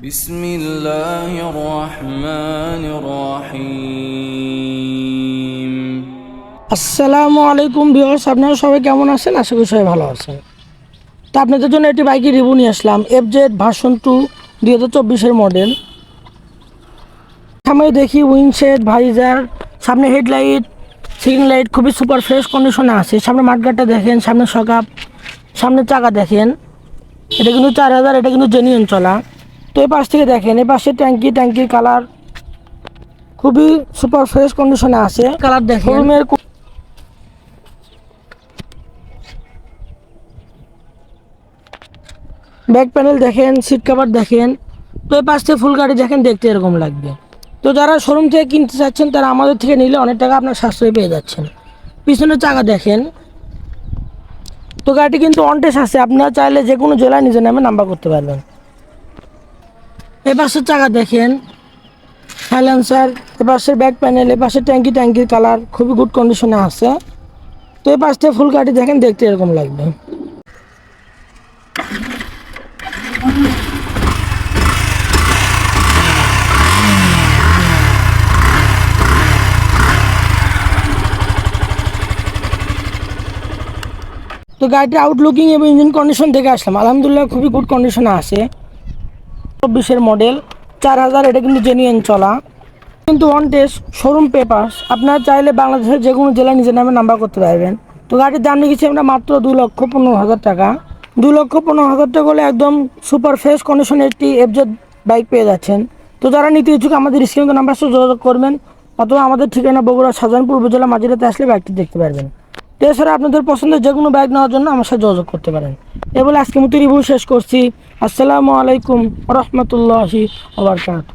بسم الله الرحمن الرحيم আসসালামু আলাইকুম ভিউয়ার্স আপনারা সবাই কেমন আছেন আশা করি সবাই ভালো আছেন তো আপনাদের জন্য একটি বাইকের রিভিউ নিয়ে আসলাম এফ জেড ভার্সন টু দুই হাজার চব্বিশের মডেল সামনে দেখি উইন্ডশেড ভাইজার সামনে হেডলাইট সিগন্যাল লাইট খুবই সুপার ফ্রেশ কন্ডিশনে আছে সামনে মাঠগাটটা দেখেন সামনে সকাপ সামনে চাকা দেখেন এটা কিন্তু চার হাজার এটা কিন্তু জেনুইন চলা তো এই পাশ থেকে দেখেন এই পাশে ট্যাঙ্কি ট্যাঙ্কির কালার খুবই সুপার ফ্রেশ কন্ডিশনে আছে। কালার দেখেন। শোরুমের ব্যাক প্যানেল দেখেন সিট কভার দেখেন। তো এই পাশ থেকে ফুল গাড়ি দেখেন দেখতে এরকম লাগবে। তো যারা শোরুম থেকে কিনতে চাচ্ছেন তারা আমাদের থেকে নিলে অনেক টাকা আপনার সাশ্রয় পেয়ে যাচ্ছেন। পিছনের চাকা দেখেন। তো গাড়িটি কিন্তু অনটেস আছে আপনারা চাইলে যে কোনো জেলায় নিজের নামে নাম্বার করতে পারবেন। এ পাশের চাকা দেখেন। সাইলেন্সার এপাশের ব্যাক প্যানেল এপাশের ট্যাঙ্কি, ট্যাঙ্কির কালার খুবই গুড কন্ডিশনে আছে। তো থেকে ফুল গাড়ি দেখেন, দেখতে এরকম লাগবে। তো গাড়িটির আউটলুকিং এবং ইঞ্জিন কন্ডিশন দেখে আসলাম। আলহামদুলিল্লাহ খুবই গুড কন্ডিশনে আছে। চব্বিশের মডেল চার হাজার এটা কিন্তু জেনুইন চলা। কিন্তু অন টেস্ট শোরুম পেপার আপনারা চাইলে বাংলাদেশের যে কোনো জেলায় নিজের নামে নাম্বার করতে পারবেন। তো গাড়ির দাম রেখেছি আমরা মাত্র দু লক্ষ পনেরো হাজার টাকা। দু লক্ষ পনেরো হাজার টাকা হলে একদম সুপার ফ্রেশ কন্ডিশনের একটি এফজেড বাইক পেয়ে যাচ্ছেন। তো যারা নিতে ইচ্ছুক, আমাদের স্ক্রিন নাম্বার সাথে যোগাযোগ করবেন। অথবা আমাদের ঠিকানা বগুড়া, শাহজাহানপুর উপজেলা মাঝিরাতে আসলে বাইকটি দেখতে পারবেন। এছাড়া আপনাদের পছন্দের যে কোনো বাইক নেওয়ার জন্য আমার সাথে যোগাযোগ করতে পারেন। এ বলে আজকে মতো রিভিউ শেষ করছি। আসসালামু আলাইকুম রহমতুল্লাহি ওবরকাত